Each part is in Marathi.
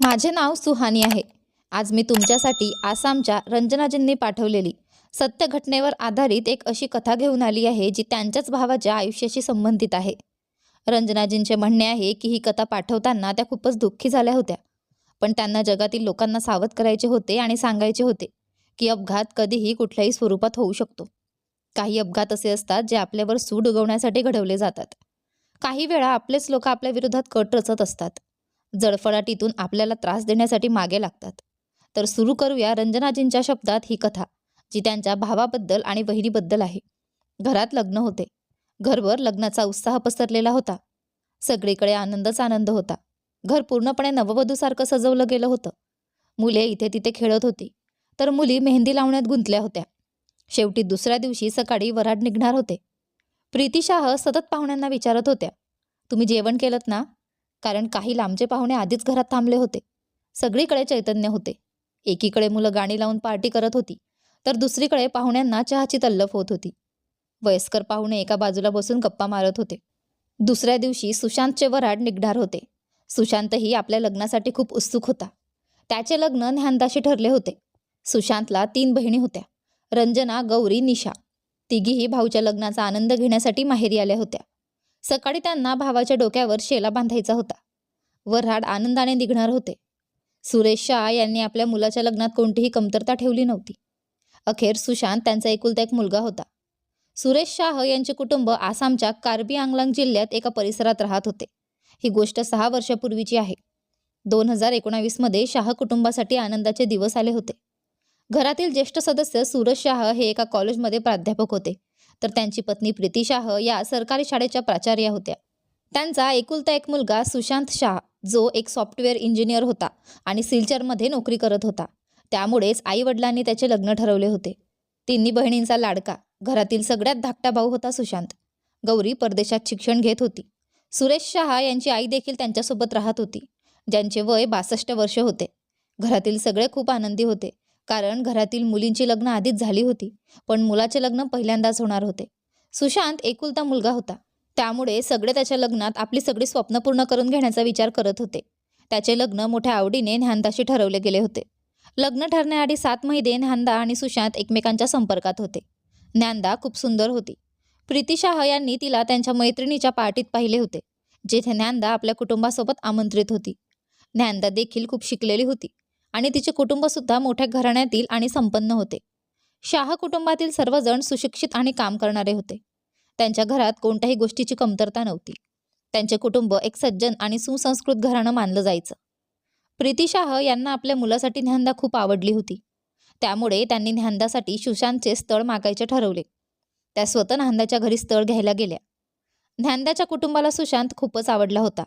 माझे नाव सुहानी आहे. आज मी तुमच्यासाठी आसामच्या रंजनाजींनी पाठवलेली सत्य घटनेवर आधारित एक अशी कथा घेऊन आली आहे जी त्यांच्याच भावाच्या आयुष्याशी संबंधित आहे. रंजनाजींचे म्हणणे आहे की ही कथा पाठवताना त्या खूपच दुःखी झाल्या होत्या. पण त्यांना जगातील लोकांना सावध करायचे होते आणि सांगायचे होते की अपघात कधीही कुठल्याही स्वरूपात होऊ शकतो. काही अपघात असे असतात जे आपल्यावर सूड उगवण्यासाठी घडवले जातात. काही वेळा आपलेच लोक आपल्या विरोधात कट रचत असतात. जडफडाटीतून आपल्याला त्रास देण्यासाठी मागे लागतात. तर सुरू करूया रंजनाजींच्या शब्दात ही कथा जी त्यांच्या भावाबद्दल आणि बहिणीबद्दल आहे. घरात लग्न होते. घरभर लग्नाचा उत्साह पसरलेला होता. सगळीकडे आनंदच आनंद होता. घर पूर्णपणे नववधूसारखं सजवलं गेलं होतं. मुले इथे तिथे खेळत होती. तर मुली मेहंदी लावण्यात गुंतल्या होत्या. शेवटी दुसऱ्या दिवशी सकाळी वराड निघणार होते. प्रीती शाह सतत पाहुण्यांना विचारत होत्या. तुम्ही जेवण केलं ना? कारण काही लांबचे पाहुणे आधीच घरात थांबले होते. सगळीकडे चैतन्य होते. एकीकडे मुलं गाणी लावून पार्टी करत होती तर दुसरीकडे पाहुण्यांना चहाची तल्लफ होत होती. वयस्कर पाहुणे एका बाजूला बसून गप्पा मारत होते. दुसऱ्या दिवशी सुशांतचे वराड निघणार होते. सुशांतही आपल्या लग्नासाठी खूप उत्सुक होता. त्याचे लग्न न्यानदाशी ठरले होते. सुशांतला तीन बहिणी होत्या रंजना गौरी निशा. तिघीही भाऊच्या लग्नाचा आनंद घेण्यासाठी माहेरी आल्या होत्या. सकाळी त्यांना भावाच्या डोक्यावर शेला बांधायचा होता. वऱ्हाड आनंदाने निघणार होते. सुरेश शाह यांनी आपल्या मुलाच्या लग्नात कोणतीही कमतरता ठेवली नव्हती. अखेर सुशांत त्यांचा एकुलता एक मुलगा होता. सुरेश शाह यांचे कुटुंब आसामच्या कार्बी आंगलांग जिल्ह्यात एका परिसरात राहत होते. ही गोष्ट सहा वर्षापूर्वीची आहे. दोन हजार एकोणावीसमध्ये शाह कुटुंबासाठी आनंदाचे दिवस आले होते. घरातील ज्येष्ठ सदस्य सूरज शाह हे एका कॉलेजमध्ये प्राध्यापक होते. तर त्यांची पत्नी प्रीती शाह या सरकारी शाळेच्या प्राचार्या होत्या. त्यांचा एकुलता एक मुलगा सुशांत शाह जो एक सॉफ्टवेअर इंजिनियर होता आणि सिलचरमध्ये नोकरी करत होता. त्यामुळेच आई वडिलांनी त्याचे लग्न ठरवले होते. तिन्ही बहिणींचा लाडका घरातील सगळ्यात धाकटा भाऊ होता सुशांत. गौरी परदेशात शिक्षण घेत होती. सुरेश शहा यांची आई देखील त्यांच्यासोबत राहत होती. ज्यांचे वय बासष्ट वर्ष होते. घरातील सगळे खूप आनंदी होते. कारण घरातील मुलींची लग्न आधीच झाली होती पण मुलाचे लग्न पहिल्यांदाच होणार होते. सुशांत एकुलता मुलगा होता. त्यामुळे सगळे त्याच्या लग्नात आपली सगळी स्वप्न पूर्ण करून घेण्याचा विचार करत होते. त्याचे लग्न मोठ्या आवडीने ज्ञानदाशी ठरवले गेले होते. लग्न ठरण्याआधी सात महिने ज्ञानदा आणि सुशांत एकमेकांच्या संपर्कात होते. ज्ञानदा खूप सुंदर होती. प्रीती शाह यांनी तिला त्यांच्या मैत्रिणीच्या पार्टीत पाहिले होते जेथे ज्ञानदा आपल्या कुटुंबासोबत आमंत्रित होती. ज्ञानदा देखील खूप शिकलेली होती. आणि तिचे कुटुंबसुद्धा मोठ्या घराण्यातील आणि संपन्न होते. शाह कुटुंबातील सर्वजण सुशिक्षित आणि काम करणारे होते. त्यांच्या घरात कोणत्याही गोष्टीची कमतरता नव्हती. त्यांचे कुटुंब एक सज्जन आणि सुसंस्कृत घराणं मानलं जायचं. प्रीती शाह यांना आपल्या मुलासाठी न्यानदा खूप आवडली होती. त्यामुळे त्यांनी ज्ञानदासाठी सुशांतचे स्थळ मागायचे ठरवले. त्या स्वतः न्यानदाच्या घरी स्थळ घ्यायला गेल्या. ज्ञानदाच्या कुटुंबाला सुशांत खूपच आवडला होता.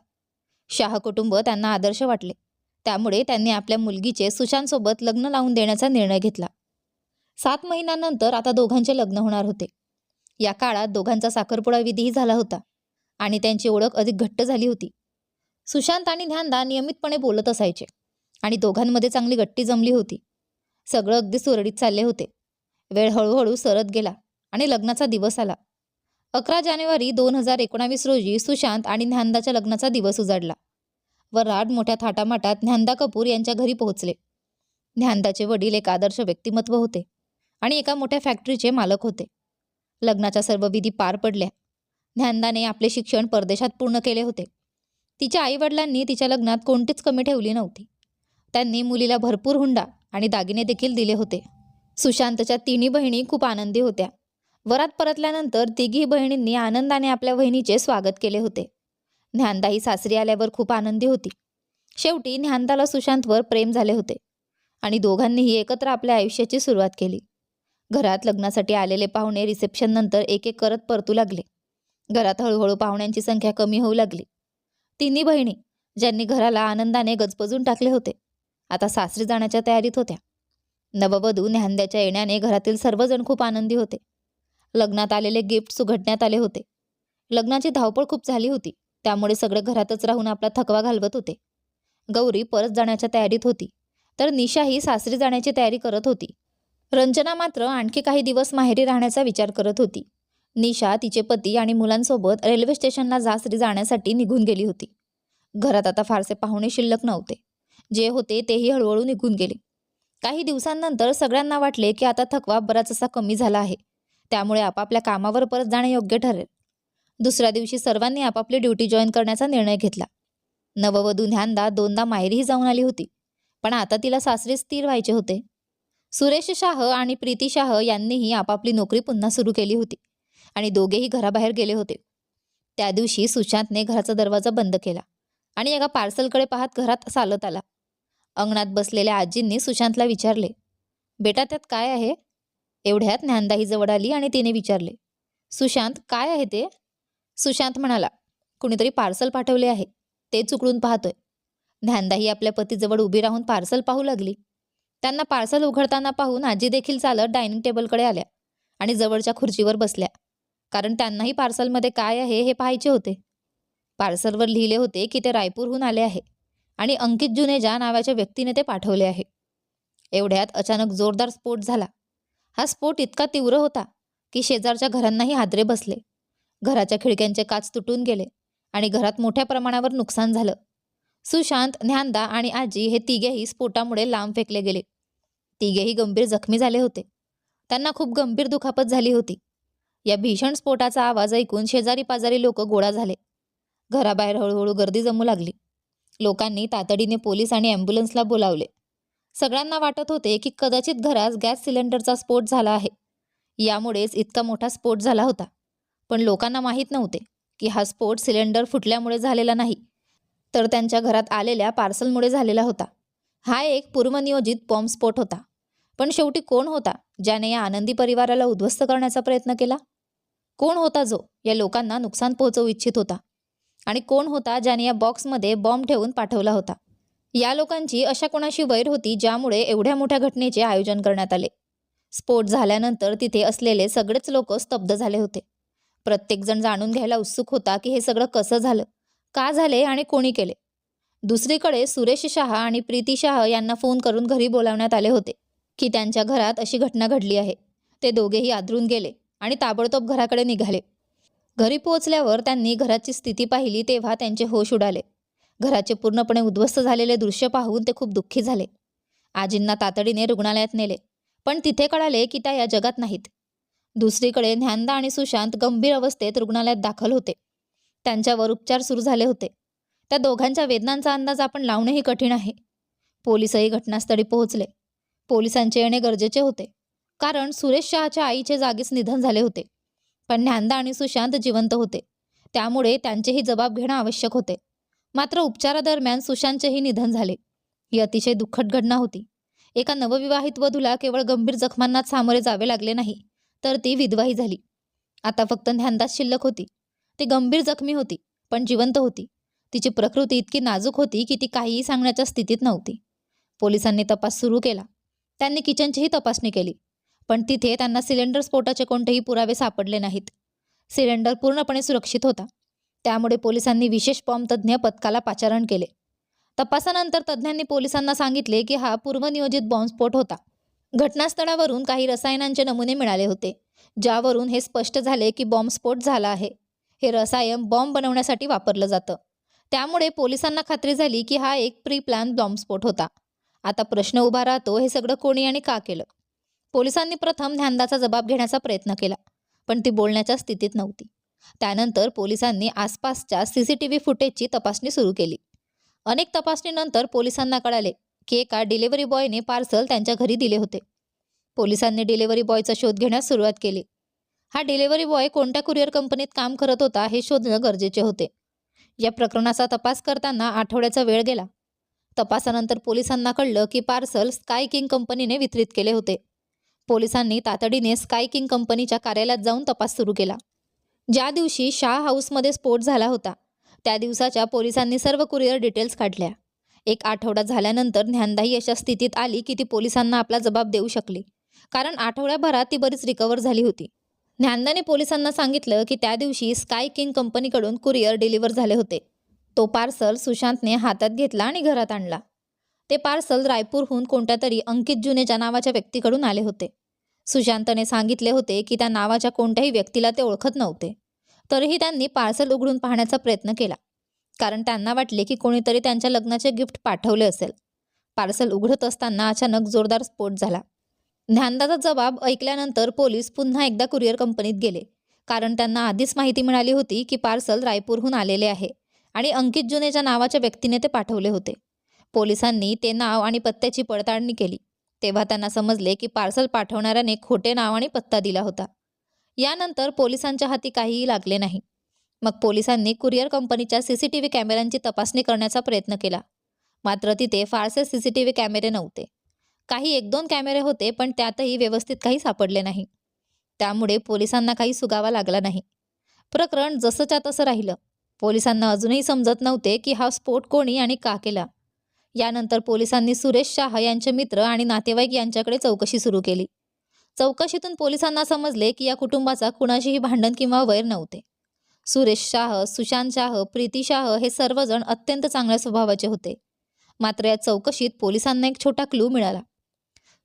शाह कुटुंब त्यांना आदर्श वाटले. त्यामुळे त्यांनी आपल्या मुलगीचे सुशांतसोबत लग्न लावून देण्याचा निर्णय घेतला. सात महिन्यानंतर आता दोघांचे लग्न होणार होते. या काळात दोघांचा साखरपुडा विधीही झाला होता आणि त्यांची ओळख अधिक घट्ट झाली होती. सुशांत आणि ध्यानदा नियमितपणे बोलत असायचे आणि दोघांमध्ये चांगली गट्टी जमली होती. सगळं अगदी सुरळीत चालले होते. वेळ हळूहळू सरत गेला आणि लग्नाचा दिवस आला. अकरा जानेवारी दोन हजार एकोणावीस रोजी सुशांत आणि न्यानदाच्या लग्नाचा दिवस उजाडला. वराड मोठ्या थाटामाटात ज्ञानदा कपूर यांच्या घरी पोहोचले. ज्ञानदाचे वडील एक आदर्श व्यक्तिमत्व होते आणि एका मोठ्या फॅक्टरीचे मालक होते. लग्नाच्या सर्व विधी पार पडल्या. ज्ञानदाने आपले शिक्षण परदेशात पूर्ण केले होते. तिच्या आईवडिलांनी तिच्या लग्नात कोणतीच कमी ठेवली नव्हती. त्यांनी मुलीला भरपूर हुंडा आणि दागिने देखील दिले होते. सुशांतच्या तिन्ही बहिणी खूप आनंदी होत्या. वरात परतल्यानंतर तिघी बहिणींनी आनंदाने आपल्या बहिणीचे स्वागत केले होते. ज्ञानदाही सासरी आल्यावर खूप आनंदी होती. शेवटी ज्ञानदाला सुशांतवर प्रेम झाले होते आणि दोघांनीही एकत्र आपल्या आयुष्याची सुरुवात केली. घरात लग्नासाठी आलेले पाहुणे रिसेप्शन नंतर एक एक करत परतू लागले. घरात हळूहळू पाहुण्यांची संख्या कमी होऊ लागली. तिन्ही बहिणी ज्यांनी घराला आनंदाने गजबजून टाकले होते आता सासरी जाण्याच्या तयारीत होत्या. नववधू ज्ञानद्याच्या येण्याने घरातील सर्वजण खूप आनंदी होते. लग्नात आलेले गिफ्ट सुघडण्यात आले होते. लग्नाची धावपळ खूप झाली होती. त्यामुळे सगळे घरातच राहून आपला थकवा घालवत होते. गौरी परत जाण्याच्या तयारीत होती. तर निशाही सासरी जाण्याची तयारी करत होती. रंजना मात्र आणखी काही दिवस माहेरी राहण्याचा विचार करत होती. निशा तिचे पती आणि मुलांसोबत रेल्वे स्टेशनला सासरी जाण्यासाठी निघून गेली होती. घरात आता फारसे पाहुणे शिल्लक नव्हते. जे होते तेही हळूहळू निघून गेले. काही दिवसांनंतर सगळ्यांना वाटले की आता थकवा बराच असा कमी झाला आहे. त्यामुळे आपापल्या कामावर परत जाणे योग्य ठरेल. दुसऱ्या दिवशी सर्वांनी आपापली ड्युटी जॉईन करण्याचा निर्णय घेतला. नववधू ध्यानदा दोनदा माहेरीही जाऊन आली होती पण आता तिला सासरे स्थिर व्हायचे होते. सुरेश शाह आणि प्रीती शाह यांनीही आपापली नोकरी पुन्हा सुरू केली होती आणि दोघेही घराबाहेर गेले होते. त्या दिवशी सुशांतने घराचा दरवाजा बंद केला आणि एका पार्सलकडे पाहत घरात चालत आला. अंगणात बसलेल्या आजींनी सुशांतला विचारले बेटा त्यात काय आहे? एवढ्यात ज्ञानदाही जवळ आली आणि तिने विचारले सुशांत काय आहे ते? सुशांत म्हणाला कुणीतरी पार्सल पाठवले आहे. ते चुकळून पाहतोय. ध्यानदाही आपल्या पतीजवळ उभी राहून पार्सल पाहू लागली. त्यांना पार्सल उघडताना पाहून आजी देखील चालत डायनिंग टेबलकडे आल्या आणि जवळच्या खुर्चीवर बसल्या. कारण त्यांनाही पार्सलमध्ये काय आहे हे पाहायचे होते. पार्सलवर लिहिले होते की ते रायपूरहून आले आहे आणि अंकित जुनेजा नावाच्या व्यक्तीने ते पाठवले आहे. एवढ्यात अचानक जोरदार स्फोट झाला. हा स्फोट इतका तीव्र होता की शेजारच्या घरांनाही हादरे बसले. घराच्या खिडक्यांचे काच तुटून गेले आणि घरात मोठ्या प्रमाणावर नुकसान झालं. सुशांत ज्ञानदा आणि आजी हे तिघेही स्फोटामुळे लांब फेकले गेले. तिघेही गंभीर जखमी झाले होते. त्यांना खूप गंभीर दुखापत झाली होती. या भीषण स्फोटाचा आवाज ऐकून शेजारी पाजारी लोक गोळा झाले. घराबाहेर हळूहळू गर्दी जमू लागली. लोकांनी तातडीने पोलीस आणि ॲम्ब्युलन्सला बोलावले. सगळ्यांना वाटत होते की कदाचित घरात गॅस सिलेंडरचा स्फोट झाला आहे. यामुळेच इतका मोठा स्फोट झाला होता. पण लोकांना माहीत नव्हते की हा स्फोट सिलेंडर फुटल्यामुळे झालेला नाही तर त्यांच्या घरात आलेल्या पार्सलमुळे झालेला होता. हा एक पूर्वनियोजित बॉम्बस्फोट होता. पण शेवटी कोण होता ज्याने या आनंदी परिवाराला उद्ध्वस्त करण्याचा प्रयत्न केला? कोण होता जो या लोकांना नुकसान पोहोचवू इच्छित होता? आणि कोण होता ज्याने या बॉक्समध्ये बॉम्ब ठेवून पाठवला होता? या लोकांची अशा कोणाशी वैर होती ज्यामुळे एवढ्या मोठ्या घटनेचे आयोजन करण्यात आले? स्फोट झाल्यानंतर तिथे असलेले सगळेच लोक स्तब्ध झाले होते. प्रत्येकजण जाणून घ्यायला उत्सुक होता की हे सगळं कसं झालं का झाले आणि कोणी केले. दुसरीकडे सुरेश शहा आणि प्रीती शाह यांना फोन करून घरी बोलावण्यात आले होते की त्यांच्या घरात अशी घटना घडली आहे. ते दोघेही आदरून गेले आणि ताबडतोब घराकडे निघाले. घरी पोहोचल्यावर त्यांनी घराची स्थिती पाहिली तेव्हा त्यांचे होश उडाले. घराचे पूर्णपणे उद्ध्वस्त झालेले दृश्य पाहून ते खूप दुःखी झाले. आजींना तातडीने रुग्णालयात नेले पण तिथे कळाले की त्या या जगात नाहीत. दुसरीकडे ज्ञानदा आणि सुशांत गंभीर अवस्थेत रुग्णालयात दाखल होते. त्यांच्यावर उपचार सुरू झाले होते. त्या दोघांच्या वेदनांचा अंदाज आपण लावणंही कठीण आहे. पोलिसही घटनास्थळी पोहोचले. पोलिसांचे येणे गरजेचे होते. कारण सुरेश शहाच्या आईचे जागीच निधन झाले होते. पण ज्ञानदा आणि सुशांत जिवंत होते. त्यामुळे त्यांचेही जबाब घेणं आवश्यक होते. मात्र उपचारादरम्यान सुशांतचेही निधन झाले. ही अतिशय दुःखद घटना होती. एका नवविवाहित वधूला केवळ गंभीर जखमांनाच सामोरे जावे लागले नाही. तर ती विधवाही झाली. आता फक्त ध्यानदास शिल्लक होती. ती गंभीर जखमी होती पण जिवंत होती. तिची प्रकृती इतकी नाजूक होती की ती काहीही सांगण्याच्या स्थितीत नव्हती. पोलिसांनी तपास सुरू केला. त्यांनी किचनचीही तपासणी केली. पण तिथे त्यांना सिलेंडर स्फोटाचे कोणतेही पुरावे सापडले नाहीत. सिलेंडर पूर्णपणे सुरक्षित होता. त्यामुळे पोलिसांनी विशेष बॉम्ब तज्ज्ञ पथकाला पाचारण केले. तपासानंतर तज्ज्ञांनी पोलिसांना सांगितले की हा पूर्वनियोजित बॉम्बस्फोट होता. घटनास्थळावरून काही रसायनांचे नमुने मिळाले होते ज्यावरून हे स्पष्ट झाले की बॉम्बस्फोट झाला आहे. हे रसायन बॉम्ब बनवण्यासाठी वापरलं जातं. त्यामुळे पोलिसांना खात्री झाली की हा एक प्री प्लॅन बॉम्बस्फोट होता. आता प्रश्न उभा राहतो हे सगळं कोणी आणि का केलं? पोलिसांनी प्रथम ध्यानदाचा जबाब घेण्याचा प्रयत्न केला पण ती बोलण्याच्या स्थितीत नव्हती. त्यानंतर पोलिसांनी आसपासच्या सी सी टी व्ही फुटेजची तपासणी सुरू केली. अनेक तपासणीनंतर पोलिसांना कळाले की एका डिलिव्हरी बॉयने पार्सल त्यांच्या घरी दिले होते. पोलिसांनी डिलिव्हरी बॉयचा शोध घेण्यास सुरुवात केली. हा डिलिव्हरी बॉय कोणत्या कुरिअर कंपनीत काम करत होता हे शोधणं गरजेचे होते. या प्रकरणाचा तपास करताना आठवड्याचा वेळ गेला. तपासानंतर पोलिसांना कळलं की पार्सल स्काय किंग कंपनीने वितरित केले होते. पोलिसांनी तातडीने स्काय किंग कंपनीच्या कार्यालयात जाऊन तपास सुरू केला. ज्या दिवशी शाह हाऊसमध्ये स्फोट झाला होता त्या दिवसाच्या पोलिसांनी सर्व कुरिअर डिटेल्स काढल्या. एक आठवडा झाल्यानंतर ज्ञानदाही अशा स्थितीत आली की ती पोलिसांना आपला जबाब देऊ शकली. कारण आठवड्याभरात ती बरीच रिकवर झाली होती. ज्ञानदाने पोलिसांना सांगितलं की त्या दिवशी स्काय किंग कंपनीकडून कुरिअर डिलिव्हर झाले होते. तो पार्सल सुशांतने हातात घेतला आणि घरात आणला. ते पार्सल रायपूरहून कोणत्या तरी अंकित जुनेच्या नावाच्या व्यक्तीकडून आले होते. सुशांतने सांगितले होते की त्या नावाच्या कोणत्याही व्यक्तीला ते ओळखत नव्हते. तरीही त्यांनी पार्सल उघडून पाहण्याचा प्रयत्न केला. कारण त्यांना वाटले की कोणीतरी त्यांच्या लग्नाचे गिफ्ट पाठवले असेल. पार्सल उघडत असताना अचानक जोरदार स्फोट झाला. ज्ञानदाचा जबाब ऐकल्यानंतर पोलीस पुन्हा एकदा कुरिअर कंपनीत गेले. कारण त्यांना आधीच माहिती मिळाली होती की पार्सल रायपूरहून आलेले आहे आणि अंकित जुनेच्या नावाच्या व्यक्तीने ते पाठवले होते. पोलिसांनी ते नाव आणि पत्त्याची पडताळणी केली. तेव्हा त्यांना समजले की पार्सल पाठवणाऱ्याने खोटे नाव आणि पत्ता दिला होता. यानंतर पोलिसांच्या हाती काहीही लागले नाही. मग पोलिसांनी कुरिअर कंपनीच्या सी सी टी व्ही कॅमेऱ्यांची तपासणी करण्याचा प्रयत्न केला. मात्र तिथे फारसे सी सी टी व्ही कॅमेरे नव्हते. काही एक दोन कॅमेरे होते पण त्यातही व्यवस्थित काही सापडले नाही. त्यामुळे पोलिसांना काही सुगावा लागला नाही. प्रकरण जसंच्या तसं राहिलं. पोलिसांना अजूनही समजत नव्हते की हा स्फोट कोणी आणि का केला. यानंतर पोलिसांनी सुरेश शाह यांचे मित्र आणि नातेवाईक यांच्याकडे चौकशी सुरू केली. चौकशीतून पोलिसांना समजले की या कुटुंबाचा कुणाशीही भांडण किंवा वैर नव्हते. सुरेश शाह सुशांत शाह प्रीती शाह हे सर्वजण अत्यंत चांगल्या स्वभावाचे होते. मात्र या चौकशीत पोलिसांना एक छोटा क्लू मिळाला.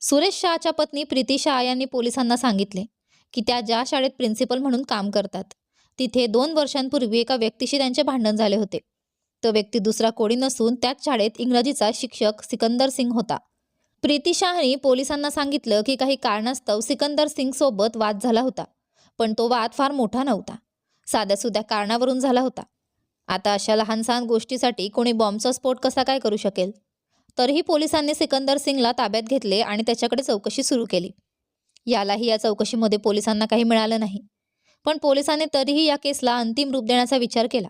सुरेश शहाच्या पत्नी प्रीती शाह यांनी पोलिसांना सांगितले की त्या ज्या शाळेत प्रिन्सिपल म्हणून काम करतात तिथे दोन वर्षांपूर्वी एका व्यक्तीशी त्यांचे भांडण झाले होते. तो व्यक्ती दुसरा कोणी नसून त्याच शाळेत इंग्रजीचा शिक्षक सिकंदर सिंग होता. प्रीती शाहनी पोलिसांना सांगितलं की काही कारणास्तव सिकंदर सिंग सोबत वाद झाला होता पण तो वाद फार मोठा नव्हता. साध्यासुद्या कारणावरून झाला होता. आता अशा लहानसहान गोष्टीसाठी कोणी बॉम्बचा स्फोट कसा काय करू शकेल? तरीही पोलिसांनी सिकंदर सिंगला ताब्यात घेतले आणि त्याच्याकडे चौकशी सुरू केली. यालाही या चौकशीमध्ये पोलिसांना काही मिळालं नाही. पण पोलिसांनी तरीही या केसला अंतिम रूप देण्याचा विचार केला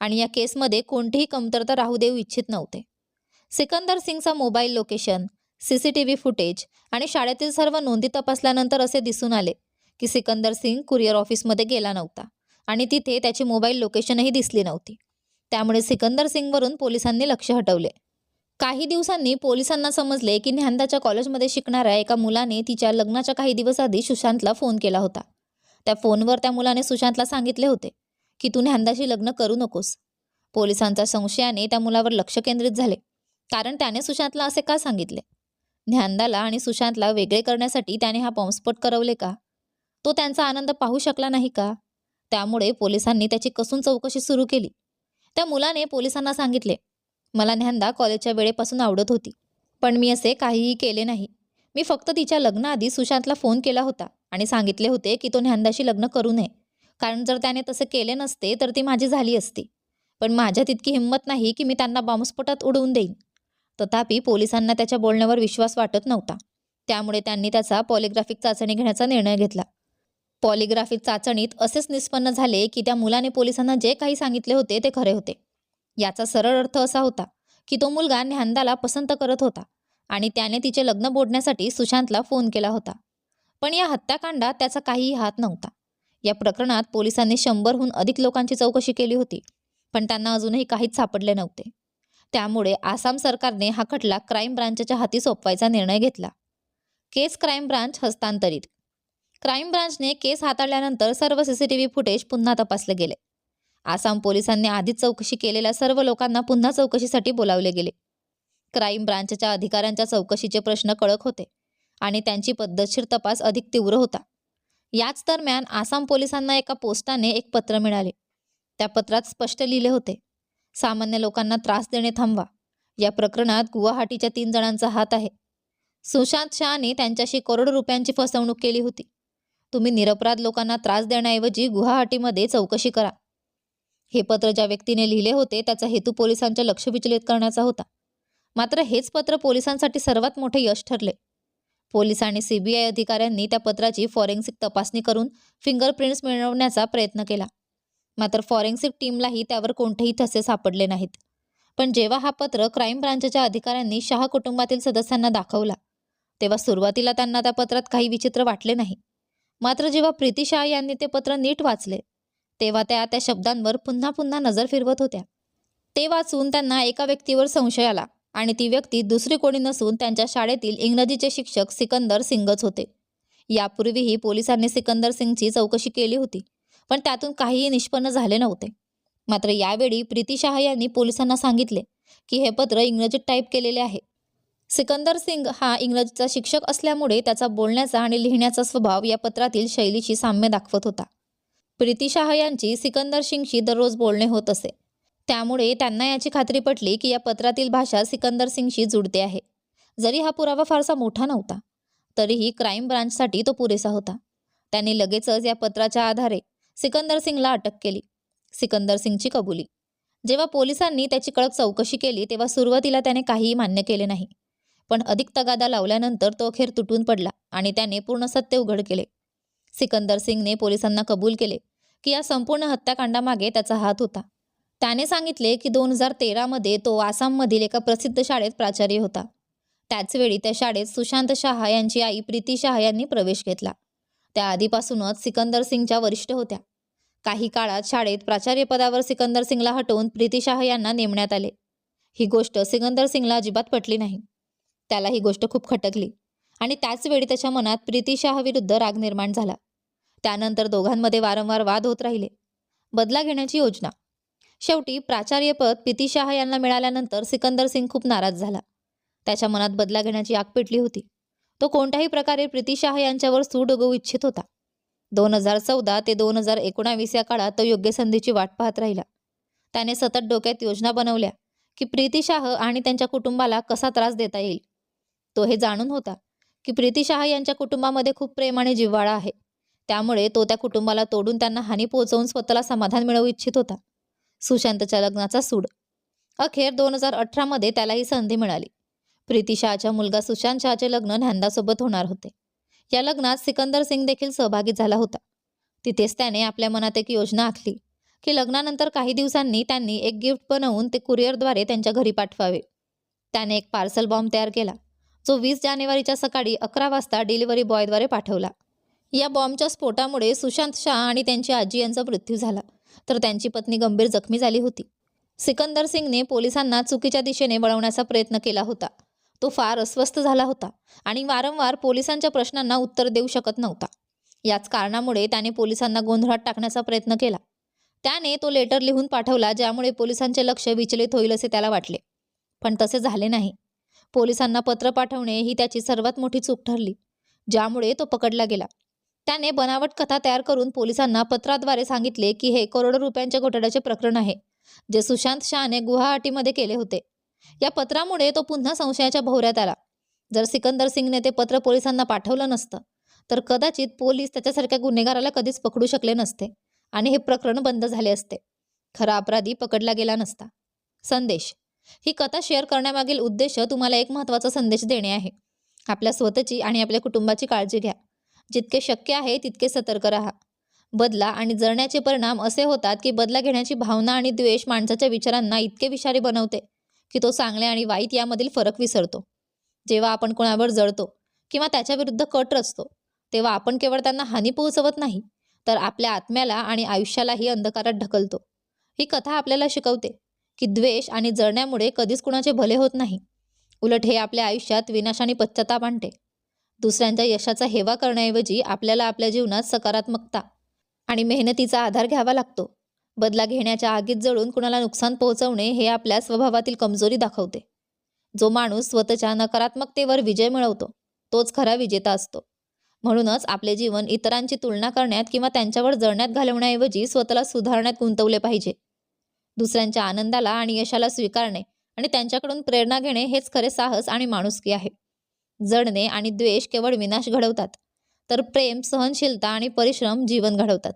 आणि या केसमध्ये कोणतीही कमतरता राहू देऊ इच्छित नव्हते. Sikandar सिंगचा mobile location C C T V footage आणि शाळेतील सर्व नोंदी तपासल्यानंतर असे दिसून आले की सिकंदर सिंग कुरिअर ऑफिसमध्ये गेला नव्हता. आणि तिथे त्याची मोबाईल लोकेशनही दिसली नव्हती. त्यामुळे सिकंदर सिंगवरून पोलिसांनी लक्ष हटवले. काही दिवसांनी पोलिसांना समजले की न्यांदाच्या कॉलेजमध्ये शिकणाऱ्या एका मुलाने तिच्या लग्नाच्या काही दिवस आधी सुशांतला फोन केला होता. त्या फोनवर त्या मुलाने सुशांतला सांगितले होते की तू न्यांदाशी लग्न करू नकोस. पोलिसांच्या संशयाने त्या मुलावर लक्ष केंद्रित झाले कारण त्याने सुशांतला असे का सांगितले? ज्ञानदाला आणि सुशांतला वेगळे करण्यासाठी त्याने हा बॉम्बस्फोट करवले का? तो त्यांचा आनंद पाहू शकला नाही का? त्यामुळे पोलिसांनी त्याची कसून चौकशी सुरू केली. त्या मुलाने पोलिसांना सांगितले मला न्यांदा कॉलेजच्या वेळेपासून आवडत होती पण मी असे काहीही केले नाही. मी फक्त तिच्या लग्नाआधी सुशांतला फोन केला होता आणि सांगितले होते की तो न्यांदाशी लग्न करू नये. कारण जर त्याने तसे केले नसते तर ती माझी झाली असती. पण माझ्या तितकी हिंमत नाही की मी त्यांना बॉम्बस्फोटात उडवून देईन. तथापि पोलिसांना त्याच्या बोलण्यावर विश्वास वाटत नव्हता. त्यामुळे त्यांनी त्याचा पॉलिग्राफिक चाचणी घेण्याचा निर्णय घेतला. पॉलिग्राफिक चाचणीत असेच निष्पन्न झाले की त्या मुलाने पोलिसांना जे काही सांगितले होते ते खरे होते. याचा सरळ अर्थ असा होता की तो मुलगा न्यांदाला पसंत करत होता आणि त्याने तिचे लग्न बोडण्यासाठी सुशांतला फोन केला होता. पण या हत्याकांडात त्याचा काहीही हात नव्हता. या प्रकरणात पोलिसांनी शंभरहून अधिक लोकांची चौकशी केली होती पण त्यांना अजूनही काहीच सापडले नव्हते. त्यामुळे आसाम सरकारने हा खटला क्राईम ब्रांचच्या हाती सोपवायचा निर्णय घेतला. केस क्राईम ब्रांच हस्तांतरित क्राईम ब्रांचने केस हाताळल्यानंतर सर्व सीसीटीव्ही फुटेज पुन्हा तपासले गेले. आसाम पोलिसांनी आधीच चौकशी केलेल्या सर्व लोकांना पुन्हा चौकशीसाठी बोलावले गेले. क्राईम ब्रांचच्या अधिकाऱ्यांच्या चौकशीचे प्रश्न कळक होते आणि त्यांची पद्धतशीर तपास अधिक तीव्र होता. याच दरम्यान आसाम पोलिसांना एका पोस्टाने एक पत्र मिळाले. त्या पत्रात स्पष्ट लिहिले होते सामान्य लोकांना त्रास देणे थांबवा. या प्रकरणात गुवाहाटीच्या तीन जणांचा हात आहे. सुशांत शहाने त्यांच्याशी करोड रुपयांची फसवणूक केली होती. तुम्ही निरपराध लोकांना त्रास देण्याऐवजी गुवाहाटीमध्ये चौकशी करा. हे पत्र ज्या व्यक्तीने लिहिले होते त्याचा हेतू पोलिसांच्या लक्ष विचलित करण्याचा होता. मात्र हेच पत्र पोलिसांसाठी सर्वात मोठे यश ठरले. पोलीस आणि सीबीआय अधिकाऱ्यांनी त्या पत्राची फॉरेन्सिक तपासणी करून फिंगरप्रिंट्स मिळवण्याचा प्रयत्न केला. मात्र फॉरेन्सिक टीमलाही त्यावर कोणतेही ठसे सापडले नाहीत. पण जेव्हा हा पत्र क्राईम ब्रांचच्या अधिकाऱ्यांनी शहा कुटुंबातील सदस्यांना दाखवला तेव्हा सुरुवातीला त्यांना त्या पत्रात काही विचित्र वाटले नाही. मात्र जेव्हा प्रीती शाह यांनी ते पत्र नीट वाचले तेव्हा त्या त्या शब्दांवर पुन्हा पुन्हा नजर फिरवत होत्या. ते वाचून त्यांना एका व्यक्तीवर संशय आला आणि ती व्यक्ती दुसरी कोणी नसून त्यांच्या शाळेतील इंग्रजीचे शिक्षक सिकंदर सिंगच होते. यापूर्वीही पोलिसांनी सिकंदर सिंगची चौकशी केली होती पण त्यातून काहीही निष्पन्न झाले नव्हते. मात्र यावेळी प्रीती शाह यांनी पोलिसांना सांगितले की हे पत्र इंग्रजीत टाईप केलेले आहे. सिकंदर सिंग हा इंग्रजीचा शिक्षक असल्यामुळे त्याचा बोलण्याचा आणि लिहिण्याचा स्वभाव या पत्रातील शैलीशी साम्य दाखवत होता. प्रीती शाह यांची सिकंदर सिंगशी दररोज बोलणे होत असे. त्यामुळे त्यांना याची खात्री पटली की या पत्रातील भाषा सिकंदर सिंगशी जुळते आहे. जरी हा पुरावा फारसा मोठा नव्हता तरीही क्राईम ब्रांचसाठी तो पुरेसा होता. त्यांनी लगेचच या पत्राच्या आधारे सिकंदर सिंगला अटक केली. सिकंदर सिंगची कबुली. जेव्हा पोलिसांनी त्याची कळक चौकशी केली तेव्हा सुरुवातीला त्याने काहीही मान्य केले नाही. पण अधिक तगादा लावल्यानंतर तो अखेर तुटून पडला आणि त्याने पूर्ण सत्य उघड केले. सिकंदर सिंगने पोलिसांना कबूल केले की या संपूर्ण हत्याकांडामागे त्याचा हात होता. त्याने सांगितले की दोन हजार तेरामध्ये तो आसाममधील एका प्रसिद्ध शाळेत प्राचार्य होता. त्याचवेळी त्या शाळेत सुशांत शहा यांची आई प्रीती शहा यांनी प्रवेश घेतला. त्या आधीपासूनच सिकंदर सिंगच्या वरिष्ठ होत्या. काही काळात शाळेत प्राचार्यपदावर सिकंदर सिंगला हटवून प्रीती शाह यांना नेमण्यात आले. ही गोष्ट सिकंदर सिंगला अजिबात पटली नाही. त्याला ही गोष्ट खूप खटकली. आणि त्याचवेळी त्याच्या मनात प्रीती राग निर्माण झाला. त्यानंतर दोघांमध्ये वारंवार वाद होत राहिले. बदला घेण्याची योजना. शेवटी प्राचार्यपद प्रीती शाह यांना मिळाल्यानंतर सिकंदर सिंग खूप नाराज झाला. त्याच्या मनात बदला घेण्याची आग पेटली होती. तो कोणत्याही प्रकारे प्रीती शाह यांच्यावर सूड उगवू इच्छित होता. दोन हजार चौदा ते दोन हजार एकोणावीस या काळात तो योग्य संधीची वाट पाहत राहिला. त्याने सतत डोक्यात योजना बनवल्या की प्रीती शाह आणि त्यांच्या कुटुंबाला कसा त्रास देता येईल? तो हे जाणून होता की प्रीती शहा यांच्या कुटुंबामध्ये खूप प्रेम आणि जिव्हाळा आहे. त्यामुळे तो त्या कुटुंबाला तोडून त्यांना हानी पोहोचवून स्वतःला समाधान मिळवू इच्छित होता. सुशांतच्या लग्नाचा सूड. अखेर दोन हजार अठरामध्ये त्याला ही संधी मिळाली. प्रीती शहाच्या मुलगा सुशांत शहाचे लग्न न्यांदासोबत होणार होते. या लग्नात सिकंदर सिंग देखील सहभागी झाला होता. तिथेच त्याने आपल्या मनात एक योजना आखली की लग्नानंतर काही दिवसांनी त्यांनी एक गिफ्ट बनवून ते कुरिअरद्वारे त्यांच्या घरी पाठवावे. त्याने एक पार्सल बॉम्ब तयार केला. जो वीस जानेवारीच्या सकाळी अकरा वाजता डिलिव्हरी बॉयद्वारे पाठवला. या बॉम्बच्या स्फोटामुळे सुशांत शाह आणि त्यांची आजी यांचा मृत्यू झाला. तर त्यांची पत्नी गंभीर जखमी झाली होती. सिकंदर सिंगने पोलिसांना चुकीच्या दिशेने वळवण्याचा प्रयत्न केला होता. तो फार अस्वस्थ झाला होता आणि वारंवार पोलिसांच्या प्रश्नांना उत्तर देऊ शकत नव्हता. याच कारणामुळे त्याने पोलिसांना गोंधळात टाकण्याचा प्रयत्न केला. त्याने तो लेटर लिहून पाठवला ज्यामुळे पोलिसांचे लक्ष विचलित होईल असे त्याला वाटले. पण तसे झाले नाही. पोलिसांना पत्र पाठवणे ही त्याची सर्वात मोठी चूक ठरली ज्यामुळे तो पकडला गेला. त्याने बनावट कथा तयार करून पोलिसांना पत्राद्वारे सांगितले की हे करोडो रुपयांच्या घोटाळ्याचे प्रकरण आहे जे सुशांत शहाने गुवाहाटीमध्ये केले होते. या पत्रामुळे तो पुन्हा संशयाच्या भोवऱ्यात आला. जर सिकंदर सिंगने ते पत्र पोलिसांना पाठवलं नसतं तर कदाचित पोलीस त्याच्यासारख्या गुन्हेगाराला कधीच पकडू शकले नसते आणि हे प्रकरण बंद झाले असते. खरा अपराधी पकडला गेला नसता. संदेश. ही कथा शेअर करण्यामागील उद्देश तुम्हाला एक महत्त्वाचा संदेश देणे आहे. आपल्या स्वतःची आणि आपल्या कुटुंबाची काळजी घ्या. जितके शक्य आहे तितके सतर्क राहा. बदला आणि जळण्याचे परिणाम असे होतात की बदला घेण्याची भावना आणि द्वेष माणसाच्या विचारांना इतके विषारी बनवते की तो चांगले आणि वाईट यामधील फरक विसरतो. जेव्हा आपण कोणावर जळतो किंवा त्याच्याविरुद्ध कट रचतो तेव्हा आपण केवळ त्यांना हानी पोहोचवत नाही तर आपल्या आत्म्याला आणि आयुष्यालाही अंधकारात ढकलतो. ही कथा आपल्याला शिकवते की द्वेष आणि जळण्यामुळे कधीच कुणाचे भले होत नाही. उलट हे आपल्या आयुष्यात विनाश आणि पश्चाताप आणते. दुसऱ्यांच्या यशाचा हेवा करण्याऐवजी आपल्याला आपल्या जीवनात सकारात्मकता आणि मेहनतीचा आधार घ्यावा लागतो. बदला घेण्याच्या आगीत जळून कुणाला नुकसान पोहोचवणे हे आपल्या स्वभावातील कमजोरी दाखवते. जो माणूस स्वतःच्या नकारात्मकतेवर विजय मिळवतो तोच खरा विजेता असतो. म्हणूनच आपले जीवन इतरांची तुलना करण्यात किंवा त्यांच्यावर जळण्यात घालवण्याऐवजी स्वतःला सुधारण्यात गुंतवले पाहिजे. दुसऱ्यांच्या आनंदाला आणि यशाला स्वीकारणे आणि त्यांच्याकडून प्रेरणा घेणे हेच खरे साहस आणि माणुसकी आहे. जडणे आणि द्वेष केवळ विनाश घडवतात तर प्रेम सहनशीलता आणि परिश्रम जीवन घडवतात.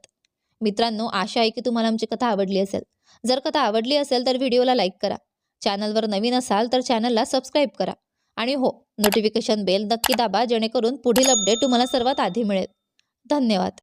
मित्रांनो आशा आहे की तुम्हाला आमची कथा आवडली असेल. जर कथा आवडली असेल तर व्हिडिओला लाईक करा. चॅनलवर नवीन असाल तर चॅनलला सबस्क्राईब करा. आणि हो नोटिफिकेशन बेल नक्की दाबा जेणेकरून पुढील अपडेट तुम्हाला सर्वात आधी मिळेल. धन्यवाद.